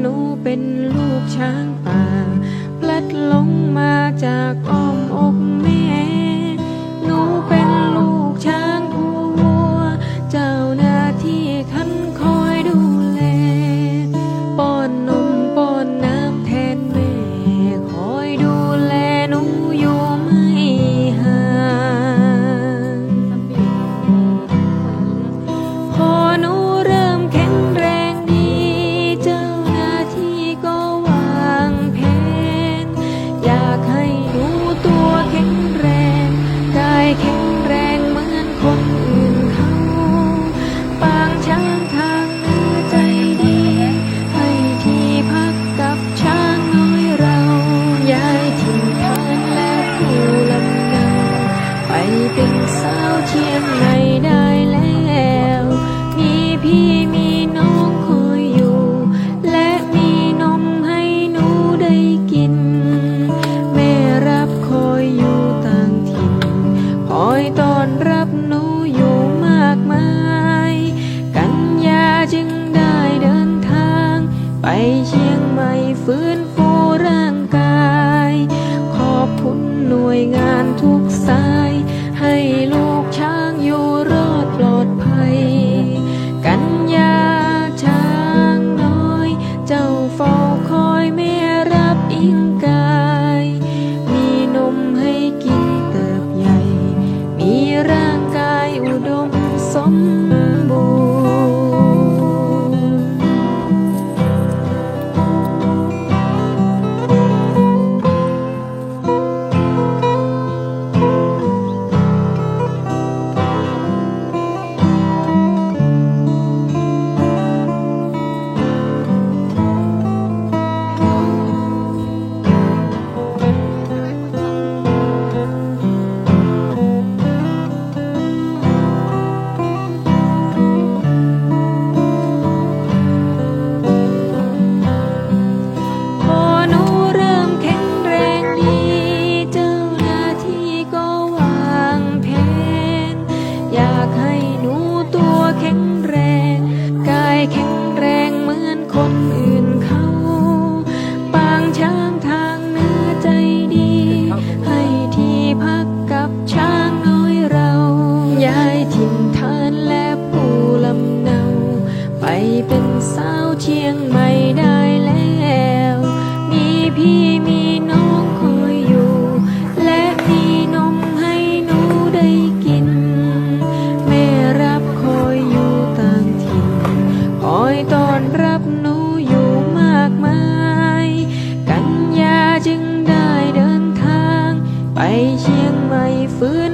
หนูเป็นลูกช้างป่า พลัดลงมาจากอ้อม เศร้าเชียงไม่ได้แล้ว มีพี่มี พี่มีน้องคอยอยู่ และมีนมให้หนูได้กิน แม่รับคอยอยู่ต่างถิ่นคอยต้อนรับหนูอยู่มากมาย กันยาจึงได้เดินทาง ไปเชียงใหม่ฟื้น